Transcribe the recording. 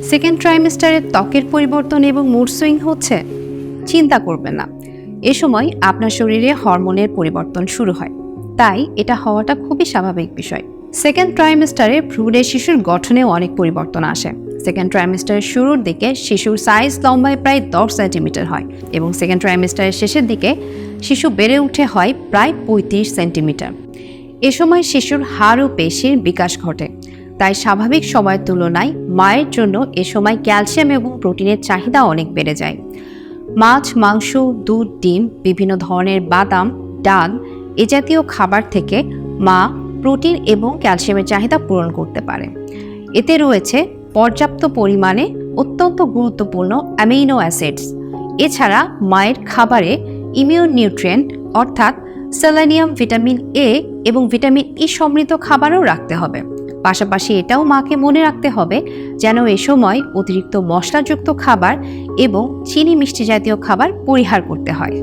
Second ট্রাইমেস্টারে ত্বকের পরিবর্তন এবং মুড সুইং হচ্ছে। চিন্তা করবেন না। এ সময় আপনার শরীরে হরমোনের পরিবর্তন শুরু হয়। তাই এটা হওয়াটা খুবই স্বাভাবিক বিষয়। সেকেন্ড ট্রাইমেস্টারে ভ্রূণের শিশুর গঠনেও অনেক পরিবর্তন আসে। সেকেন্ড ট্রাইমেস্টারের শুরুর দিকে শিশুর সাইজ লম্বায় প্রায় দশ সেন্টিমিটার হয় এবং সেকেন্ড ট্রাইমেস্টারের শেষের দিকে শিশু বেড়ে উঠে হয় প্রায় পঁয়ত্রিশ সেন্টিমিটার এ সময় শিশুর হাড় ও পেশির বিকাশ ঘটে। তাই স্বাভাবিক সময়ের তুলনায় মায়ের জন্য এ সময় ক্যালসিয়াম এবং প্রোটিনের চাহিদা অনেক বেড়ে যায়। মাছ, মাংস, দুধ, ডিম, বিভিন্ন ধরনের বাদাম, ডাল এ জাতীয় খাবার থেকে মা প্রোটিন এবং ক্যালসিয়ামের চাহিদা পূরণ করতে পারে। এতে রয়েছে পর্যাপ্ত পরিমাণে অত্যন্ত গুরুত্বপূর্ণ অ্যামিনো অ্যাসিডস। এছাড়া মায়ের খাবারে ইমিউন নিউট্রিয়েন্ট অর্থাৎ সেলেনিয়াম ভিটামিন এ এবং ভিটামিন ই সমৃদ্ধ খাবারও রাখতে হবে। পাশাপাশি এটাও মাকে মনে রাখতে হবে যেন এ সময় অতিরিক্ত মশলাযুক্ত খাবার এবং চিনি মিষ্টি জাতীয় খাবার পরিহার করতে হয়।